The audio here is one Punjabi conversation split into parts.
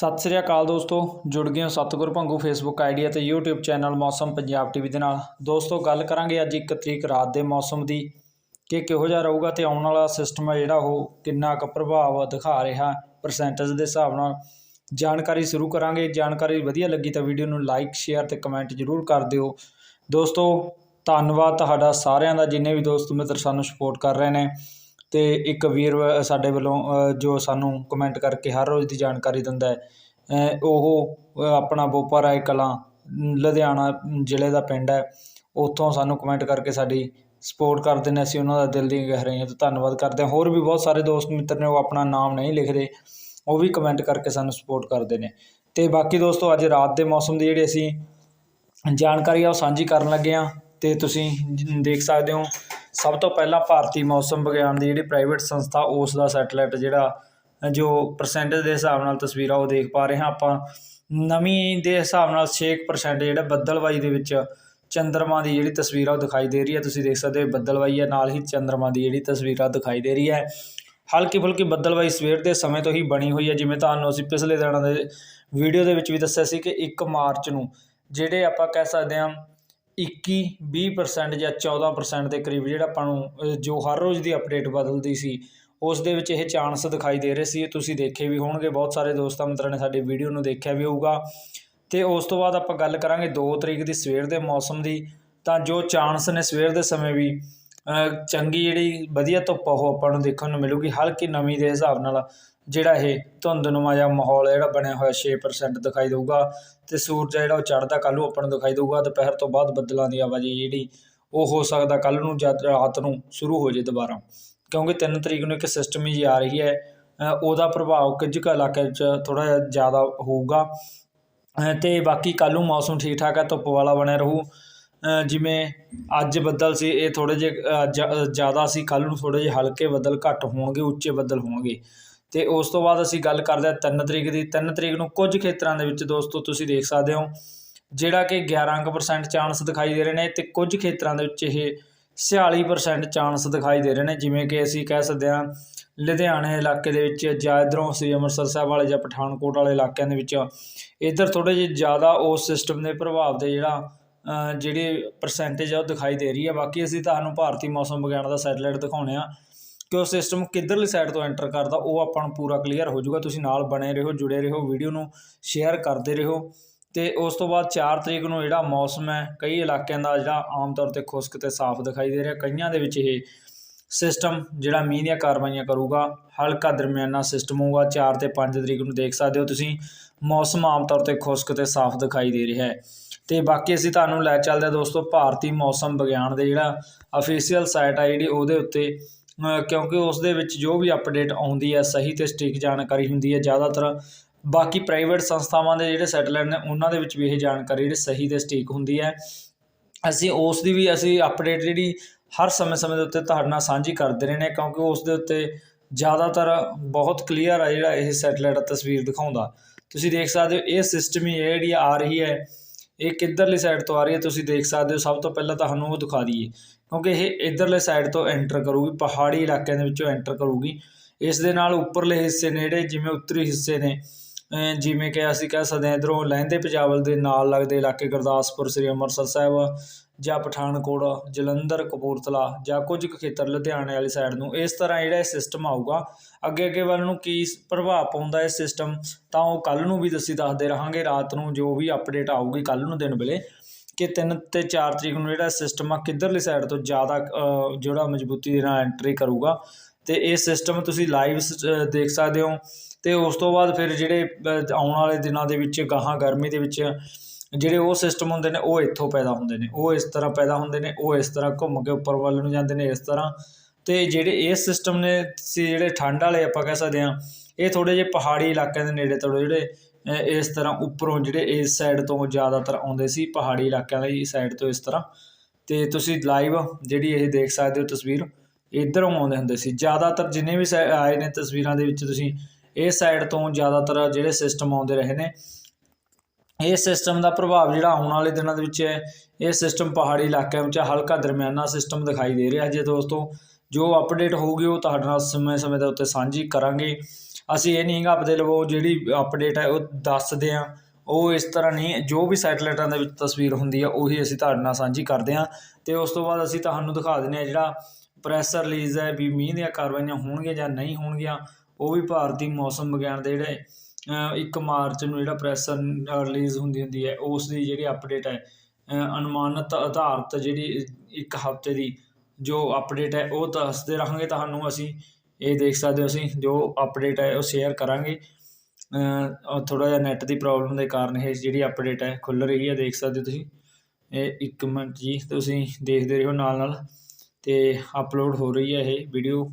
ਸਤਿ ਸ੍ਰੀ ਅਕਾਲ ਦੋਸਤੋ, ਜੁੜ ਗਏ ਹੋ ਸਤਿਗੁਰ ਭੰਗੂ ਫੇਸਬੁੱਕ ਆਈਡੀ ਅਤੇ YouTube channel Mausam Punjab TV ਦੇ ਨਾਲ। ਦੋਸਤੋ, ਗੱਲ ਕਰਾਂਗੇ ਅੱਜ 1 ਤਰੀਕ ਰਾਤ ਦੇ ਮੌਸਮ ਦੀ ਕਿ ਕਿਹੋ ਜਿਹਾ ਰਹੂਗਾ ਤੇ ਆਉਣ ਵਾਲਾ ਸਿਸਟਮ ਹੈ ਜਿਹੜਾ ਉਹ ਕਿੰਨਾ ਕੁ ਪ੍ਰਭਾਵ ਦਿਖਾ ਰਿਹਾ। ਪਰਸੈਂਟੇਜ ਦੇ ਹਿਸਾਬ ਨਾਲ ਜਾਣਕਾਰੀ ਸ਼ੁਰੂ ਕਰਾਂਗੇ। ਜਾਣਕਾਰੀ ਵਧੀਆ ਲੱਗੀ ਤਾਂ ਵੀਡੀਓ ਨੂੰ ਲਾਈਕ ਸ਼ੇਅਰ ਤੇ ਕਮੈਂਟ ਜ਼ਰੂਰ ਕਰ ਦਿਓ। ਦੋਸਤੋ, ਧੰਨਵਾਦ ਤੁਹਾਡਾ ਸਾਰਿਆਂ ਦਾ, ਜਿੰਨੇ ਵੀ ਦੋਸਤ ਮਿੱਤਰ ਸਾਨੂੰ ਸਪੋਰਟ ਕਰ ਰਹੇ ਨੇ। ਅਤੇ ਇੱਕ ਵੀਰ ਸਾਡੇ ਵੱਲੋਂ ਜੋ ਸਾਨੂੰ ਕਮੈਂਟ ਕਰਕੇ ਹਰ ਰੋਜ਼ ਦੀ ਜਾਣਕਾਰੀ ਦਿੰਦਾ ਉਹ ਆਪਣਾ ਬੋਪਾ ਰਾਏ ਕਲਾਂ ਲੁਧਿਆਣਾ ਜ਼ਿਲ੍ਹੇ ਦਾ ਪਿੰਡ ਹੈ। ਉੱਥੋਂ ਸਾਨੂੰ ਕਮੈਂਟ ਕਰਕੇ ਸਾਡੀ ਸਪੋਰਟ ਕਰਦੇ ਨੇ ਅਸੀਂ ਉਹਨਾਂ ਦਾ ਦਿਲ ਦੀ ਗਹਿਰਾਈਆਂ ਤੋਂ। ਧੰਨਵਾਦ ਕਰਦੇ ਹਾਂ। ਹੋਰ ਵੀ ਬਹੁਤ ਸਾਰੇ ਦੋਸਤ ਮਿੱਤਰ ਨੇ, ਉਹ ਆਪਣਾ ਨਾਮ ਨਹੀਂ ਲਿਖਦੇ, ਉਹ ਵੀ ਕਮੈਂਟ ਕਰਕੇ ਸਾਨੂੰ ਸਪੋਰਟ ਕਰਦੇ ਨੇ। ਤੇ ਬਾਕੀ ਦੋਸਤੋ, ਅੱਜ ਰਾਤ ਦੇ ਮੌਸਮ ਦੀ ਜਿਹੜੀ ਅਸੀਂ ਜਾਣਕਾਰੀ ਆ ਉਹ ਸਾਂਝੀ ਕਰਨ ਲੱਗੇ ਆ ਤੇ ਤੁਸੀਂ ਦੇਖ ਸਕਦੇ ਹੋ ਸਭ ਤੋਂ ਪਹਿਲਾਂ ਭਾਰਤੀ ਮੌਸਮ ਵਿਗਿਆਨ ਦੀ ਜਿਹੜੀ ਪ੍ਰਾਈਵੇਟ ਸੰਸਥਾ, ਉਸ ਦਾ ਸੈਟਲਾਈਟ ਜਿਹੜਾ, ਜੋ ਪਰਸੈਂਟੇਜ ਦੇ ਹਿਸਾਬ ਨਾਲ ਤਸਵੀਰਾਂ ਉਹ ਦੇਖ ਪਾ ਰਹੇ ਹਾਂ ਆਪਾਂ। ਨਵੀਂ ਦੇ ਹਿਸਾਬ ਨਾਲ 6% ਜਿਹੜਾ ਬੱਦਲਵਾਈ ਦੇ ਵਿੱਚ ਚੰਦਰਮਾ ਦੀ ਜਿਹੜੀ ਤਸਵੀਰ ਆ ਉਹ ਦਿਖਾਈ ਦੇ ਰਹੀ ਹੈ। ਤੁਸੀਂ ਦੇਖ ਸਕਦੇ ਹੋ ਬੱਦਲਵਾਈ ਹੈ, ਨਾਲ ਹੀ ਚੰਦਰਮਾ ਦੀ ਜਿਹੜੀ ਤਸਵੀਰ ਆ ਦਿਖਾਈ ਦੇ ਰਹੀ ਹੈ। ਹਲਕੀ ਫੁਲਕੀ ਬੱਦਲਵਾਈ ਸਵੇਰ ਦੇ ਸਮੇਂ ਤੋਂ ਹੀ ਬਣੀ ਹੋਈ ਹੈ। ਜਿਵੇਂ ਤੁਹਾਨੂੰ ਅਸੀਂ ਪਿਛਲੇ ਦਿਨਾਂ ਦੇ ਵੀਡੀਓ ਦੇ ਵਿੱਚ ਵੀ ਦੱਸਿਆ ਸੀ ਕਿ 1 ਮਾਰਚ ਨੂੰ, ਜਿਹੜੇ ਆਪਾਂ ਕਹਿ ਸਕਦੇ ਹਾਂ 21 20% ਜਾਂ 14% ਦੇ ਕਰੀਬ ਜਿਹੜਾ ਆਪਾਂ ਨੂੰ ਜੋ ਹਰ ਰੋਜ਼ ਦੀ ਅਪਡੇਟ ਬਦਲਦੀ ਸੀ, ਉਸ ਦੇ ਵਿੱਚ ਇਹ ਚਾਂਸ ਦਿਖਾਈ ਦੇ ਰਹੇ ਸੀ। ਤੁਸੀਂ ਦੇਖੇ ਵੀ ਹੋਣਗੇ, ਬਹੁਤ ਸਾਰੇ ਦੋਸਤਾਂ ਮਿੱਤਰਾਂ ਨੇ ਸਾਡੀ ਵੀਡੀਓ ਨੂੰ ਦੇਖਿਆ ਵੀ ਹੋਊਗਾ। ਤੇ ਉਸ ਤੋਂ ਬਾਅਦ ਆਪਾਂ ਗੱਲ ਕਰਾਂਗੇ 2 ਤਰੀਕ ਦੀ ਸਵੇਰ ਦੇ ਮੌਸਮ ਦੀ। ਤਾਂ ਜੋ ਚਾਂਸ ਨੇ ਸਵੇਰ ਦੇ ਸਮੇਂ ਵੀ ਚੰਗੀ ਜਿਹੜੀ ਵਧੀਆ ਧੁੱਪ ਉਹ ਆਪਾਂ ਨੂੰ ਦੇਖਣ ਨੂੰ ਮਿਲੂਗੀ। ਹਲਕੀ ਨਮੀ ਦੇ ਹਿਸਾਬ ਨਾਲ ਜਿਹੜਾ ਇਹ ਧੁੰਦਨੁਮਾ ਜਿਹਾ ਮਾਹੌਲ ਜਿਹੜਾ ਬਣਿਆ ਹੋਇਆ 6% ਦਿਖਾਈ ਦੇਊਗਾ ਤੇ ਸੂਰਜ ਜਿਹੜਾ ਉਹ ਚੜ੍ਹਦਾ ਕੱਲ੍ਹ ਨੂੰ ਆਪਾਂ ਨੂੰ ਦਿਖਾਈ ਦੇਊਗਾ ਦੁਪਹਿਰ ਤੋਂ ਬਾਅਦ ਬੱਦਲਾਂ ਦੀ ਆਵਾਜਾਈ ਜਿਹੜੀ ਉਹ ਹੋ ਸਕਦਾ ਕੱਲ੍ਹ ਨੂੰ ਜਾਂ ਰਾਤ ਨੂੰ ਸ਼ੁਰੂ ਹੋ ਜੇ ਦੁਬਾਰਾ। ਕਿਉਂਕਿ 3 ਤਰੀਕ ਨੂੰ ਇੱਕ ਸਿਸਟਮ ਹੀ ਜੀ ਆ ਰਹੀ ਹੈ ਉਹਦਾ ਪ੍ਰਭਾਵ ਕੁਝ ਕੁ ਇਲਾਕੇ 'ਚ ਥੋੜ੍ਹਾ ਜਿਹਾ ਜ਼ਿਆਦਾ ਹੋਊਗਾ। ਅ, ਤੇ ਬਾਕੀ ਕੱਲ੍ਹ ਨੂੰ ਮੌਸਮ ਠੀਕ ਠਾਕ ਹੈ ਧੁੱਪ ਵਾਲਾ ਬਣਿਆ ਰਹੂ। ਜਿਵੇਂ ਅੱਜ ਬੱਦਲ ਸੀ ਇਹ ਥੋੜ੍ਹੇ ਜਿਹੇ ਜ਼ਿਆਦਾ ਸੀ ਕੱਲ੍ਹ ਨੂੰ ਥੋੜ੍ਹੇ ਜਿਹੇ ਹਲਕੇ ਬੱਦਲ ਘੱਟ ਹੋਣਗੇ ਉੱਚੇ ਬੱਦਲ ਹੋਣਗੇ। ਤੇ ਉਸ ਤੋਂ ਬਾਅਦ ਅਸੀਂ ਗੱਲ ਕਰਦੇ ਹਾਂ 3 ਤਰੀਕ ਦੀ। 3 ਤਰੀਕ ਨੂੰ ਕੁਝ ਖੇਤਰਾਂ ਦੇ ਵਿੱਚ ਦੋਸਤੋ ਤੁਸੀਂ ਦੇਖ ਸਕਦੇ ਹੋ, ਜਿਹੜਾ ਕਿ 11% ਚਾਂਸ ਦਿਖਾਈ ਦੇ ਰਹੇ ਨੇ ਤੇ ਕੁਝ ਖੇਤਰਾਂ ਦੇ ਵਿੱਚ ਇਹ 46% ਚਾਂਸ ਦਿਖਾਈ ਦੇ ਰਹੇ ਨੇ। ਜਿਵੇਂ ਕਿ ਅਸੀਂ ਕਹਿ ਸਕਦੇ ਹਾਂ, ਲੁਧਿਆਣੇ ਇਲਾਕੇ ਦੇ ਵਿੱਚ ਜਾਂ ਇੱਧਰੋਂ ਸ੍ਰੀ ਅੰਮ੍ਰਿਤਸਰ ਸਾਹਿਬ ਵਾਲੇ ਜਾਂ ਪਠਾਨਕੋਟ ਵਾਲੇ ਇਲਾਕਿਆਂ ਦੇ ਵਿੱਚ ਇੱਧਰ ਥੋੜ੍ਹੇ ਜਿਹੇ ਜ਼ਿਆਦਾ ਉਸ ਸਿਸਟਮ ਦੇ ਪ੍ਰਭਾਵ ਦੇ ਜਿਹੜਾ ਜਿਹੜੀ ਪਰਸੈਂਟੇਜ ਆ ਉਹ ਦਿਖਾਈ ਦੇ ਰਹੀ ਹੈ। ਬਾਕੀ ਅਸੀਂ ਤੁਹਾਨੂੰ ਭਾਰਤੀ ਮੌਸਮ ਵਿਗਿਆਨ ਦਾ ਸੈਟਲਾਈਟ ਦਿਖਾਉਂਦੇ ਆ ਕਿ ਉਹ ਸਿਸਟਮ ਕਿੱਧਰਲੀ ਸਾਈਡ ਤੋਂ ਐਂਟਰ ਕਰਦਾ, ਉਹ ਆਪਾਂ ਨੂੰ ਪੂਰਾ ਕਲੀਅਰ ਹੋ ਜਾਊਗਾ। ਤੁਸੀਂ ਨਾਲ ਬਣੇ ਰਹੋ, ਜੁੜੇ ਰਹੋ ਵੀਡੀਓ ਨੂੰ ਸ਼ੇਅਰ ਕਰਦੇ ਰਹੋ। ਤੇ ਉਸ ਤੋਂ ਬਾਅਦ 4 ਤਰੀਕ ਨੂੰ ਜਿਹੜਾ ਮੌਸਮ ਹੈ, ਕਈ ਇਲਾਕਿਆਂ ਦਾ ਜਿਹੜਾ ਆਮ ਤੌਰ ਤੇ ਖੁਸ਼ਕ ਤੇ ਸਾਫ਼ ਦਿਖਾਈ ਦੇ ਰਿਹਾ। ਕਈਆਂ ਦੇ ਵਿੱਚ ਇਹ ਸਿਸਟਮ ਜਿਹੜਾ ਮੀਂਹ ਦੀਆਂ ਕਾਰਵਾਈਆਂ ਕਰੂਗਾ, ਹਲਕਾ ਦਰਮਿਆਨਾ ਸਿਸਟਮ ਹੋਊਗਾ। 4 ਤੇ 5 ਤਰੀਕ ਨੂੰ ਦੇਖ ਸਕਦੇ ਹੋ ਤੁਸੀਂ, ਮੌਸਮ ਆਮ ਤੌਰ ਤੇ ਖੁਸ਼ਕ ਤੇ ਸਾਫ਼ ਦਿਖਾਈ ਦੇ ਰਿਹਾ ਹੈ। ਤੇ ਬਾਕੀ ਅਸੀਂ ਤੁਹਾਨੂੰ ਲੈ ਚੱਲਦੇ ਹਾਂ ਦੋਸਤੋ, ਭਾਰਤੀ ਮੌਸਮ ਵਿਗਿਆਨ ਦੇ ਜਿਹੜਾ ਅਫੀਸ਼ੀਅਲ ਸਾਈਟ ਆ ਜਿਹੜੀ ਉਹਦੇ ਉੱਤੇ ਕਿਉਂਕਿ ਉਸ ਦੇ ਵਿੱਚ ਜੋ ਵੀ ਅਪਡੇਟ ਆਉਂਦੀ ਹੈ, ਸਹੀ ਤੇ ਸਟੀਕ ਜਾਣਕਾਰੀ ਹੁੰਦੀ ਹੈ, ਜ਼ਿਆਦਾਤਰ ਬਾਕੀ ਪ੍ਰਾਈਵੇਟ ਸੰਸਥਾਵਾਂ ਦੇ ਜਿਹੜੇ ਸੈਟਲਾਈਟ ਨੇ, ਉਹਨਾਂ ਦੇ ਵਿੱਚ ਵੀ ਇਹ ਜਾਣਕਾਰੀ ਜਿਹੜੀ ਸਹੀ ਤੇ ਸਟੀਕ ਹੁੰਦੀ ਹੈ। ਅਸੀਂ ਉਸ ਦੀ ਵੀ ਅਸੀਂ ਅਪਡੇਟ ਜਿਹੜੀ ਹਰ ਸਮੇਂ-ਸਮੇਂ ਦੇ ਉੱਤੇ ਤੁਹਾਡੇ ਨਾਲ ਸਾਂਝੀ ਕਰਦੇ ਰਹਿੰਦੇ ਹਾਂ, ਕਿਉਂਕਿ ਉਸ ਦੇ ਉੱਤੇ ਜ਼ਿਆਦਾਤਰ ਬਹੁਤ ਕਲੀਅਰ ਆ ਜਿਹੜਾ ਇਹ ਸੈਟਲਾਈਟ ਤਸਵੀਰ ਦਿਖਾਉਂਦਾ। ਤੁਸੀਂ ਦੇਖ ਸਕਦੇ ਹੋ, ਇਹ ਸਿਸਟਮ ਹੀ ਹੈ ਜਿਹੜੀ ਆ ਰਹੀ ਹੈ ਇਹ ਕਿੱਧਰਲੀ ਸਾਈਡ ਤੋਂ ਆ ਰਹੀ ਹੈ, ਤੁਸੀਂ ਦੇਖ ਸਕਦੇ ਹੋ, ਸਭ ਤੋਂ ਪਹਿਲਾਂ ਤੁਹਾਨੂੰ ਉਹ ਦਿਖਾ ਦਈਏ। ਕਿਉਂਕਿ ਇਹ ਇਧਰਲੇ ਸਾਈਡ ਤੋਂ ਐਂਟਰ ਕਰੂਗੀ, ਪਹਾੜੀ ਇਲਾਕਿਆਂ ਦੇ ਵਿੱਚੋਂ ਐਂਟਰ ਕਰੂਗੀ। ਇਸ ਦੇ ਨਾਲ ਉੱਪਰਲੇ ਹਿੱਸੇ ਨੇ ਜਿਹੜੇ, ਜਿਵੇਂ ਉੱਤਰੀ ਹਿੱਸੇ ਨੇ ਜਿਵੇਂ ਕਿ ਅਸੀਂ ਕਹਿ ਸਕਦੇ ਹਾਂ, ਇਧਰੋਂ ਲਹਿੰਦੇ ਪੰਜਾਬ ਦੇ ਨਾਲ ਲੱਗਦੇ ਇਲਾਕੇ, ਗੁਰਦਾਸਪੁਰ, ਸ੍ਰੀ ਅੰਮ੍ਰਿਤਸਰ ਸਾਹਿਬ ਜਾਂ ਪਠਾਨਕੋਟ, ਜਲੰਧਰ, ਕਪੂਰਥਲਾ ਜਾਂ ਕੁਝ ਕੁ ਖੇਤਰ ਲੁਧਿਆਣੇ ਵਾਲੀ ਸਾਈਡ ਨੂੰ ਇਸ ਤਰ੍ਹਾਂ ਜਿਹੜਾ ਇਹ ਸਿਸਟਮ ਆਊਗਾ, ਅੱਗੇ ਅੱਗੇ ਵੱਲ ਨੂੰ ਕੀ ਪ੍ਰਭਾਵ ਪਾਉਂਦਾ ਇਹ ਸਿਸਟਮ ਤਾਂ ਉਹ ਕੱਲ ਨੂੰ ਵੀ ਦੱਸੀ ਦੱਸਦੇ ਰਹਾਂਗੇ, ਰਾਤ ਨੂੰ ਜੋ ਵੀ ਅਪਡੇਟ ਆਊਗੀ ਕੱਲ ਨੂੰ ਦਿਨ ਵੇਲੇ, ਕਿ 3 ਤੇ 4 ਤਰੀਕ ਨੂੰ ਜਿਹੜਾ ਸਿਸਟਮ ਆ ਕਿੱਧਰਲੀ ਸਾਈਡ ਤੋਂ ਜ਼ਿਆਦਾ ਜਿਹੜਾ ਮਜ਼ਬੂਤੀ ਦੇ ਨਾਲ ਐਂਟਰੀ ਕਰੂਗਾ। ਤੇ ਇਹ ਸਿਸਟਮ ਤੁਸੀਂ ਲਾਈਵ ਦੇਖ ਸਕਦੇ ਹੋ। ਤੇ ਉਸ ਤੋਂ ਬਾਅਦ ਫਿਰ ਜਿਹੜੇ ਆਉਣ ਵਾਲੇ ਦਿਨਾਂ ਦੇ ਵਿੱਚ, ਗਾਹਾਂ ਗਰਮੀ ਦੇ ਵਿੱਚ ਜਿਹੜੇ ਉਹ ਸਿਸਟਮ ਹੁੰਦੇ ਨੇ, ਉਹ ਇੱਥੋਂ ਪੈਦਾ ਹੁੰਦੇ ਨੇ। ਉਹ ਇਸ ਤਰ੍ਹਾਂ ਪੈਦਾ ਹੁੰਦੇ ਨੇ, ਉਹ ਇਸ ਤਰ੍ਹਾਂ ਘੁੰਮ ਕੇ ਉੱਪਰ ਵੱਲ ਨੂੰ ਜਾਂਦੇ ਨੇ, ਇਸ ਤਰ੍ਹਾਂ। ਅਤੇ ਜਿਹੜੇ ਇਹ ਸਿਸਟਮ ਨੇ, ਸੀ ਜਿਹੜੇ ਠੰਡ ਵਾਲੇ ਆਪਾਂ ਕਹਿ ਸਕਦੇ ਹਾਂ, ਇਹ ਥੋੜ੍ਹੇ ਜਿਹੇ ਪਹਾੜੀ ਇਲਾਕਿਆਂ ਦੇ ਨੇੜੇ ਥੋੜੇ ਜਿਹੜੇ ਇਸ ਤਰ੍ਹਾਂ ਉੱਪਰੋਂ ਜਿਹੜੇ ਇਸ ਸਾਈਡ ਤੋਂ ਜ਼ਿਆਦਾਤਰ ਆਉਂਦੇ ਸੀ, ਪਹਾੜੀ ਇਲਾਕਿਆਂ ਵਾਲੀ ਸਾਈਡ ਤੋਂ ਇਸ ਤਰ੍ਹਾਂ। ਤੇ ਤੁਸੀਂ ਲਾਈਵ ਜਿਹੜੀ ਇਹ ਦੇਖ ਸਕਦੇ ਹੋ ਤਸਵੀਰ, ਇਧਰੋਂ ਆਉਂਦੇ ਹੁੰਦੇ ਸੀ। ਜ਼ਿਆਦਾਤਰ ਜਿੰਨੇ ਵੀ ਸੈ- ਆਏ ਨੇ ਤਸਵੀਰਾਂ ਦੇ ਵਿੱਚ ਤੁਸੀਂ ਇਹ ਸਾਈਡ ਤੋਂ ਜ਼ਿਆਦਾਤਰ ਜਿਹੜੇ ਸਿਸਟਮ ਆਉਂਦੇ ਰਹੇ ਨੇ ਇਹ ਸਿਸਟਮ ਦਾ ਪ੍ਰਭਾਵ ਜਿਹੜਾ ਆਉਣ ਵਾਲੇ ਦਿਨਾਂ ਦੇ ਵਿੱਚ ਹੈ, ਇਹ ਸਿਸਟਮ ਪਹਾੜੀ ਇਲਾਕਿਆਂ ਵਿੱਚ ਹਲਕਾ ਦਰਮਿਆਨਾ ਸਿਸਟਮ ਦਿਖਾਈ ਦੇ ਰਿਹਾ ਜੇ ਦੋਸਤੋ। ਜੋ ਅਪਡੇਟ ਹੋਊਗੀ ਉਹ ਤੁਹਾਡੇ ਨਾਲ ਸਮੇਂ ਸਮੇਂ ਦੇ ਉੱਤੇ ਸਾਂਝੀ ਕਰਾਂਗੇ। ਅਸੀਂ ਇਹ ਨਹੀਂ ਆਪਦੇ ਲਵੋ ਜਿਹੜੀ ਅਪਡੇਟ ਹੈ ਉਹ ਦੱਸਦੇ ਹਾਂ। ਉਹ ਇਸ ਤਰ੍ਹਾਂ ਨਹੀਂ, ਜੋ ਵੀ ਸੈਟਲਾਈਟਾਂ ਦੇ ਵਿੱਚ ਤਸਵੀਰ ਹੁੰਦੀ ਆ, ਉਹੀ ਅਸੀਂ ਤੁਹਾਡੇ ਨਾਲ ਸਾਂਝੀ ਕਰਦੇ ਹਾਂ। ਤੇ ਉਸ ਤੋਂ ਬਾਅਦ ਅਸੀਂ ਤੁਹਾਨੂੰ ਦਿਖਾ ਦਿੰਦੇ ਹਾਂ ਜਿਹੜਾ ਪ੍ਰੈਸ ਰਿਲੀਜ਼ ਹੈ ਵੀ ਮੀਂਹ ਦੀਆਂ ਕਾਰਵਾਈਆਂ ਹੋਣਗੀਆਂ ਜਾਂ ਨਹੀਂ ਹੋਣਗੀਆਂ, ਉਹ ਵੀ ਭਾਰਤੀ ਮੌਸਮ ਵਿਗਿਆਨ ਦੇ ਜਿਹੜੇ ਇੱਕ ਮਾਰਚ ਨੂੰ ਜਿਹੜਾ ਪ੍ਰੈਸ ਰਿਲੀਜ਼ ਹੁੰਦੀ ਹੁੰਦੀ ਹੈ ਉਸ ਦੀ ਜਿਹੜੀ ਅਪਡੇਟ ਹੈ ਅ, ਅਨੁਮਾਨਿਤ ਆਧਾਰਿਤ ਜਿਹੜੀ ਇੱਕ ਹਫ਼ਤੇ ਦੀ ਜੋ ਅਪਡੇਟ ਹੈ ਉਹ ਦੱਸਦੇ ਰਹਾਂਗੇ ਤੁਹਾਨੂੰ ਅਸੀਂ। ਇਹ ਦੇਖ ਸਕਦੇ ਹੋ ਅਸੀਂ ਜੋ ਅਪਡੇਟ ਹੈ ਉਹ ਸ਼ੇਅਰ ਕਰਾਂਗੇ। ਥੋੜਾ ਜਿਹਾ ਨੈਟ ਦੀ ਪ੍ਰੋਬਲਮ ਦੇ ਕਾਰਨ ਇਹ ਜਿਹੜੀ ਅਪਡੇਟ ਹੈ ਖੁੱਲ ਰਹੀ ਹੈ ਦੇਖ ਸਕਦੇ ਹੋ ਤੁਸੀਂ। ਇਹ ਇੱਕ ਮਿੰਟ ਜੀ ਤੁਸੀਂ ਦੇਖਦੇ ਰਹੋ ਨਾਲ ਨਾਲ ਤੇ ਅਪਲੋਡ ਹੋ ਰਹੀ ਹੈ ਇਹ ਵੀਡੀਓ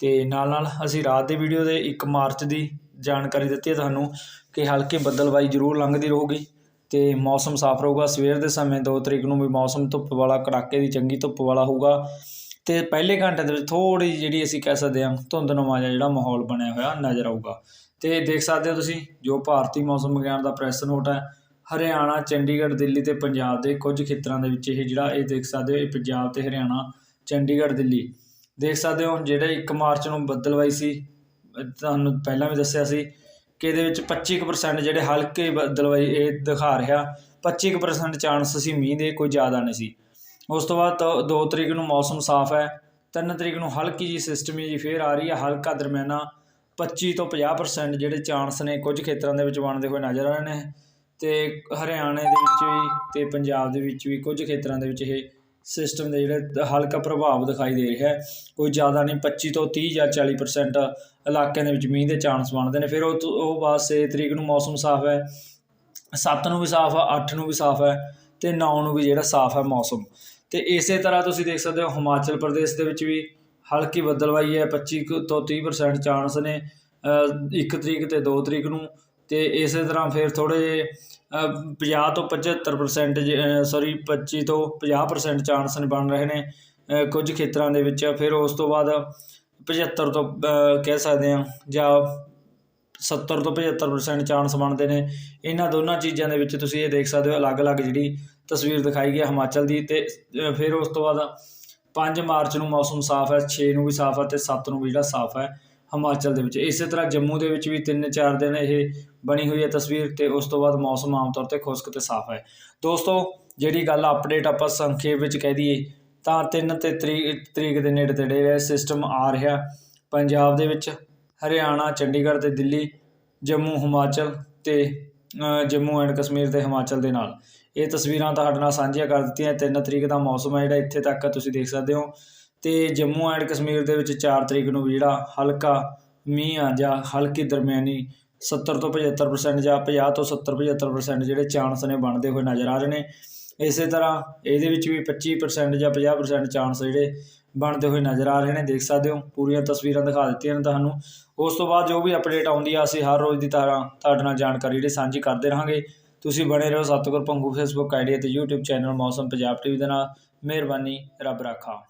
ਤੇ ਨਾਲ ਨਾਲ ਅਸੀਂ ਰਾਤ ਦੀ ਵੀਡੀਓ ਦੇ 1 ਮਾਰਚ ਦੀ ਜਾਣਕਾਰੀ ਦਿੱਤੀ ਹੈ ਤੁਹਾਨੂੰ ਕਿ ਹਲਕੀ ਬੱਦਲਬਾਈ ਜ਼ਰੂਰ ਲੰਘਦੀ ਰਹੂਗੀ ਤੇ ਮੌਸਮ ਸਾਫ਼ ਰਹੂਗਾ। ਸਵੇਰ ਦੇ ਸਮੇਂ 2 ਤਰੀਕ ਨੂੰ ਵੀ ਮੌਸਮ ਧੁੱਪ ਵਾਲਾ, ਕੜਾਕੇ ਦੀ ਚੰਗੀ ਧੁੱਪ ਵਾਲਾ ਹੋਊਗਾ ਤੇ ਪਹਿਲੇ ਘੰਟੇ ਦੇ ਵਿੱਚ ਥੋੜੀ ਜਿਹੜੀ ਅਸੀਂ ਕਹਿ ਸਕਦੇ ਹਾਂ ਧੁੰਦ ਜਿਹਾ ਜਿਹੜਾ ਮਾਹੌਲ ਬਣਿਆ ਹੋਇਆ ਨਜ਼ਰ ਆਊਗਾ। ਤੇ ਦੇਖ ਸਕਦੇ ਹੋ ਤੁਸੀਂ ਜੋ ਭਾਰਤੀ ਮੌਸਮ ਵਿਗਿਆਨ ਦਾ ਪ੍ਰੈਸ ਨੋਟ ਹੈ, ਹਰਿਆਣਾ, ਚੰਡੀਗੜ੍ਹ, ਦਿੱਲੀ ਤੇ ਪੰਜਾਬ ਦੇ ਕੁਝ ਖੇਤਰਾਂ ਦੇ ਵਿੱਚ ਇਹ ਜਿਹੜਾ ਇਹ ਦੇਖ ਸਕਦੇ ਹੋ ਇਹ ਪੰਜਾਬ ਤੇ ਹਰਿਆਣਾ, ਚੰਡੀਗੜ੍ਹ, ਦਿੱਲੀ। ਦੇਖ ਸਕਦੇ ਹੋ ਜਿਹੜੇ 1 ਮਾਰਚ ਨੂੰ ਬੱਦਲਵਾਈ ਸੀ ਤੁਹਾਨੂੰ ਪਹਿਲਾਂ ਵੀ ਦੱਸਿਆ ਸੀ ਕਿ ਇਹਦੇ ਵਿੱਚ 25% ਜਿਹੜੇ ਹਲਕੇ ਬੱਦਲਵਾਈ ਇਹ ਦਿਖਾ ਰਿਹਾ 25% ਚਾਂਸ ਸੀ ਮੀਂਹ ਦੇ, ਕੋਈ ਜ਼ਿਆਦਾ ਨਹੀਂ ਸੀ। ਉਸ ਤੋਂ ਬਾਅਦ 2 ਤਰੀਕ ਨੂੰ ਮੌਸਮ ਸਾਫ਼ ਹੈ 3 ਤਰੀਕ ਨੂੰ ਹਲਕੀ ਜੀ ਸਿਸਟਮੀ ਜੀ ਫੇਰ ਆ ਰਹੀ ਹੈ, ਹਲਕਾ ਦਰਮਿਆਨਾ 25 ਤੋਂ 50% ਜਿਹੜੇ ਚਾਂਸ ਨੇ ਕੁਝ ਖੇਤਰਾਂ ਦੇ ਵਿੱਚ ਬਣਦੇ ਹੋਏ ਨਜ਼ਰ ਆ ਰਹੇ ਨੇ ਤੇ ਹਰਿਆਣੇ ਦੇ ਵਿੱਚ ਵੀ ਤੇ ਪੰਜਾਬ ਦੇ ਵਿੱਚ ਵੀ ਕੁਝ ਖੇਤਰਾਂ ਦੇ ਵਿੱਚ ਇਹ ਸਿਸਟਮ ਦੇ ਜਿਹੜੇ ਹਲਕਾ ਪ੍ਰਭਾਵ ਦਿਖਾਈ ਦੇ ਰਿਹਾ ਹੈ। ਕੋਈ ਜ਼ਿਆਦਾ ਨਹੀਂ 25 ਤੋਂ 30 ਜਾਂ 40% ਇਲਾਕਿਆਂ ਦੇ ਵਿੱਚ ਮੀਂਹ ਦੇ ਚਾਂਸ ਬਣਦੇ ਨੇ। ਫਿਰ ਉਹ ਤੋਂ- ਉਹ ਬਾਅਦ 6 ਤਰੀਕ ਨੂੰ ਮੌਸਮ ਸਾਫ਼ ਹੈ। 7 ਨੂੰ ਵੀ ਸਾਫ਼ ਹੈ 8 ਨੂੰ ਵੀ ਸਾਫ਼ ਹੈ ਤੇ 9 ਨੂੰ ਵੀ ਜਿਹੜਾ ਸਾਫ਼ ਹੈ ਮੌਸਮ। ਤੇ ਇਸੇ ਤਰ੍ਹਾਂ ਤੁਸੀਂ ਦੇਖ ਸਕਦੇ ਹੋ, ਹਿਮਾਚਲ ਪ੍ਰਦੇਸ਼ ਦੇ ਵਿੱਚ ਵੀ ਹਲਕੀ ਬੱਦਲਵਾਈ ਹੈ। 25 ਕੁ ਤੋਂ 30% ਚਾਂਸ ਨੇ 1 ਤਰੀਕ ਤੇ 2 ਤਰੀਕ ਨੂੰ ਤੇ ਇਸੇ ਤਰ੍ਹਾਂ ਫਿਰ ਥੋੜੇ ਪੰਜਾਹ ਅ, 50 ਤੋਂ 75% ਸੌਰੀ 25 ਤੋਂ 50% ਚਾਂਸ ਬਣ ਰਹੇ ਨੇ ਕੁਝ ਖੇਤਰਾਂ ਦੇ ਵਿੱਚ। ਫਿਰ ਉਸ ਤੋਂ ਬਾਅਦ 75 ਤੋਂ ਕਹਿ ਸਕਦੇ ਹਾਂ ਜਾਂ 70 ਤੋਂ 75% ਚਾਂਸ ਬਣਦੇ ਨੇ। ਇਹਨਾਂ ਦੋਨਾਂ ਚੀਜ਼ਾਂ ਦੇ ਵਿੱਚ ਤੁਸੀਂ ਇਹ ਦੇਖ ਸਕਦੇ ਹੋ ਅਲੱਗ-ਅਲੱਗ ਜਿਹੜੀ ਤਸਵੀਰ ਦਿਖਾਈ ਗਈ ਹੈ ਹਿਮਾਚਲ ਦੀ। ਤੇ ਫਿਰ ਉਸ ਤੋਂ ਬਾਅਦ 5 ਮਾਰਚ ਨੂੰ ਮੌਸਮ ਸਾਫ਼ ਹੈ 6 ਨੂੰ ਵੀ ਸਾਫ਼ ਹੈ ਤੇ 7 ਨੂੰ ਵੀ ਜਿਹੜਾ ਸਾਫ਼ ਹੈ। ਹਿਮਾਚਲ ਦੇ ਵਿੱਚ। ਇਸੇ ਤਰ੍ਹਾਂ ਜੰਮੂ ਦੇ ਵਿੱਚ ਵੀ 3-4 ਦਿਨ ਇਹ ਬਣੀ ਹੋਈ ਹੈ ਤਸਵੀਰ ਤੇ ਉਸ ਤੋਂ ਬਾਅਦ ਮੌਸਮ ਆਮ ਤੌਰ ਤੇ ਖੁਸ਼ਕ ਤੇ ਸਾਫ਼ ਹੈ। ਦੋਸਤੋ, ਜਿਹੜੀ ਗੱਲ ਅਪਡੇਟ ਆਪਾਂ ਸੰਖੇਪ ਵਿੱਚ ਕਹਿ ਦਈਏ, ਤਾਂ 3 ਤੇ ਤਰੀਕ ਤਰੀਕ ਦੇ ਨੇੜੇ ਤੇੜੇ ਇਹ ਸਿਸਟਮ ਆ ਰਿਹਾ। ਪੰਜਾਬ ਦੇ ਵਿੱਚ ਹਰਿਆਣਾ, ਚੰਡੀਗੜ੍ਹ ਤੇ ਦਿੱਲੀ, ਜੰਮੂ, ਹਿਮਾਚਲ ਤੇ ਜੰਮੂ ਐਂਡ ਕਸ਼ਮੀਰ ਤੇ ਹਿਮਾਚਲ ਦੇ ਨਾਲ। ਇਹ ਤਸਵੀਰਾਂ ਤੁਹਾਡੇ ਨਾਲ ਸਾਂਝੀਆਂ ਕਰ ਦਿੱਤੀਆਂ। 3 ਤਰੀਕ ਦਾ ਮੌਸਮ ਹੈ ਜਿਹੜਾ ਇੱਥੇ ਤੱਕ ਤੁਸੀਂ ਦੇਖ ਸਕਦੇ ਹੋ। ਤੇ ਜੰਮੂ ਐਂਡ ਕਸ਼ਮੀਰ ਦੇ ਵਿੱਚ 4 ਤਰੀਕ ਨੂੰ ਵੀ ਜਿਹੜਾ ਹਲਕਾ ਮੀਂਹ ਆ ਜਾਂ ਹਲਕੀ ਦਰਮਿਆਨੀ 70 ਤੋਂ 75% ਜਾਂ 50 ਤੋਂ 70 75% ਜਿਹੜੇ ਚਾਂਸ ਨੇ ਬਣਦੇ ਹੋਏ ਨਜ਼ਰ ਆ ਰਹੇ ਨੇ। ਇਸੇ ਤਰ੍ਹਾਂ ਇਹਦੇ ਵਿੱਚ ਵੀ 25% ਜਾਂ 50% ਚਾਂਸ ਜਿਹੜੇ ਬਣਦੇ ਹੋਏ ਨਜ਼ਰ ਆ ਰਹੇ ਨੇ, ਦੇਖ ਸਕਦੇ ਹੋ, ਪੂਰੀਆਂ ਤਸਵੀਰਾਂ ਦਿਖਾ ਦਿੱਤੀਆਂ ਨੇ ਤੁਹਾਨੂੰ। ਉਸ ਤੋਂ ਬਾਅਦ ਜੋ ਵੀ ਅਪਡੇਟ ਆਉਂਦੀ ਆ, ਅਸੀਂ ਹਰ ਰੋਜ਼ ਦੀ ਤਰ੍ਹਾਂ ਤੁਹਾਡੇ ਨਾਲ ਜਾਣਕਾਰੀ ਜਿਹੜੀ ਸਾਂਝੀ ਕਰਦੇ ਰਹਾਂਗੇ। ਤੁਸੀਂ ਬਣੇ ਰਹੋ ਸਤਿਗੁਰ ਪੰਗੂ ਫੇਸਬੁੱਕ ਆਈਡੀ ਅਤੇ YouTube channel Mausam Punjab TV ਦੇ ਨਾਲ। ਮਿਹਰਬਾਨੀ, ਰੱਬ ਰਾਖਾ।